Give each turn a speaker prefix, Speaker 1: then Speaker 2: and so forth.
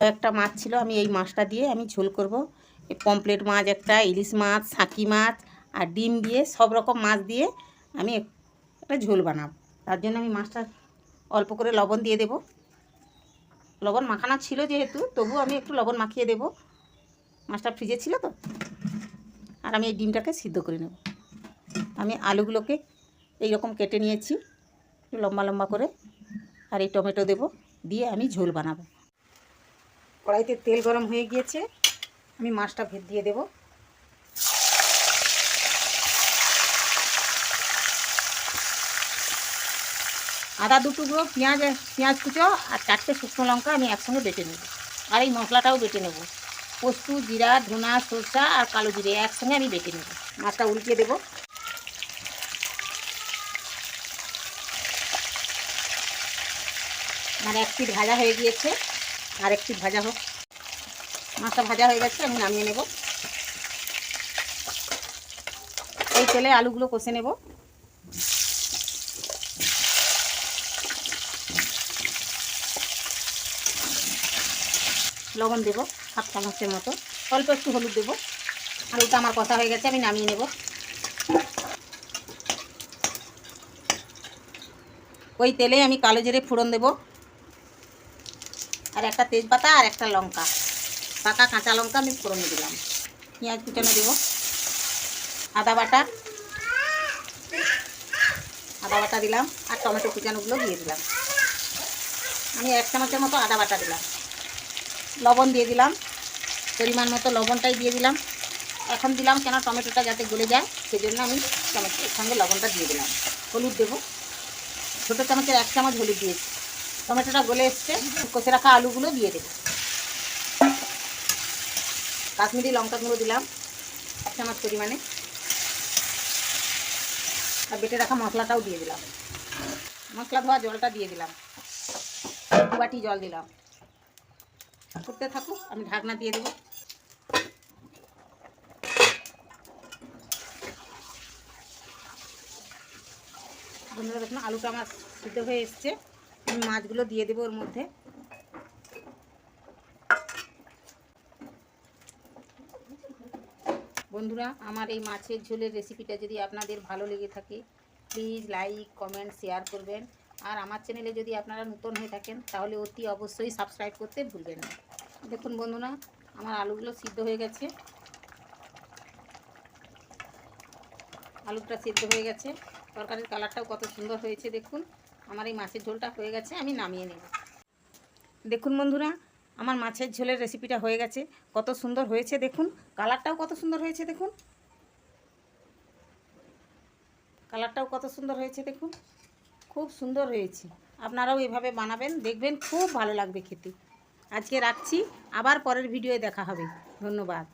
Speaker 1: একটা মাছ ছিল, আমি এই মাছটা দিয়ে আমি ঝোল করব। পমপ্লেট মাছ একটা, ইলিশ মাছ সাকি মাছ আর ডিম দিয়ে সব রকম মাছ দিয়ে আমি একটা ঝোল বানাবো। তার জন্য আমি মাছটা অল্প করে লবণ দিয়ে দেব। লবণ মাখানো ছিল যেহেতু তবু আমি একটু লবণ মাখিয়ে দেব। মাছটা ফ্রিজে ছিল তো। আর আমি এই ডিমটাকে সিদ্ধ করে নেব। আমি আলুগুলোকে এই রকম কেটে নিয়েছি লম্বা লম্বা করে। আর এই টমেটো দেব, দিয়ে আমি ঝোল বানাবো। কড়াইতে তেল গরম হয়ে গিয়েছে, আমি মাছটা ভেদ দিয়ে দেব। আদা দু পেঁয়াজ পেঁয়াজ কুচো আর চারটে শুকনো লঙ্কা আমি একসঙ্গে বেটে নেব। আর এই মশলাটাও বেটে নেব। পোস্ত, জিরা, ধনা, সরষা আর কালো জিরে একসঙ্গে আমি বেটে নেব। মাছটা উল্টিয়ে দেবো। আমার এক পিঠ ভাজা হয়ে গিয়েছে। আর এক পিঠ ভাজা হোক। মাছটা ভাজা হয়ে গেছে, আমি নামিয়ে নেব। এই তেলে আলুগুলো কষে নেব। লবণ দেবো, হাফ চামচের মতো। অল্প একটু হলুদ দেবো। আলুটা আমার কষা হয়ে গেছে, আমি নামিয়ে নেব। ওই তেলে আমি কালো জিরে ফোড়ন দেবো। আর একটা তেজপাতা আর একটা লঙ্কা। পাকা কাঁচা লঙ্কা আমি ফোড়ন দিলাম। পেঁয়াজ কুচানো দেবো। আদা বাটা। আদা বাটা দিলাম আর টমেটো কুচানোগুলো দিয়ে দিলাম। আমি এক চামচের মতো আদা বাটা দিলাম। লবণ দিয়ে দিলাম। পরিমাণ মতো লবণটাই দিয়ে দিলাম। এখন দিলাম কেন টমেটোটা যাতে গলে যায় সেই জন্য আমি টমেটোর সঙ্গে লবণটা দিয়ে দিলাম। হলুদ দেবো। ছোটো চামচের এক চামচ হলুদ দিয়েছি। টমেটোটা গলে এসছে, কষে রাখা আলুগুলো দিয়ে দেবো। কাশ্মীরি লঙ্কা গুঁড়ো দিলাম, এক চামচ পরিমাণে। আর বেটে রাখা মশলাটাও দিয়ে দিলাম। মশলা ধোয়া জলটা দিয়ে দিলাম। দু বাটি জল দিলাম। করতে থাকুক, আমি ঢাকনা দিয়ে দেবো। বন্ধুরা, দেখুন, আলুটা আমার সিদ্ধ হয়ে এসছে। আমি মাছগুলো দিয়ে দেবো ওর মধ্যে। বন্ধুরা, আমার এই মাছের ঝোলের রেসিপিটা যদি আপনাদের ভালো লেগে থাকে প্লিজ লাইক কমেন্ট শেয়ার করবেন। আর আমার চ্যানেলে যদি আপনারা নতুন হয়ে থাকেন, তাহলে অতি অবশ্যই সাবস্ক্রাইব করতে ভুলবেন না। দেখুন বন্ধুরা, আমার আলুগুলো সিদ্ধ হয়ে গেছে। আলুটা সিদ্ধ হয়ে গেছে। তরকারির কালারটাও কত সুন্দর হয়েছে, দেখুন। আমার এই মাছের ঝোলটা হয়ে গেছে, আমি নামিয়ে নেব। দেখুন বন্ধুরা, আমার মাছের ঝোলের রেসিপিটা হয়ে গেছে। কত সুন্দর হয়েছে দেখুন। কালারটাও কত সুন্দর হয়েছে দেখুন। কালারটাও কত সুন্দর হয়েছে দেখুন। খুব সুন্দর হয়েছে। আপনারাও এভাবে বানাবেন, দেখবেন খুব ভালো লাগবে খেতে। আজকে রাখছি, আবার পরের ভিডিওয়ে দেখা হবে। ধন্যবাদ।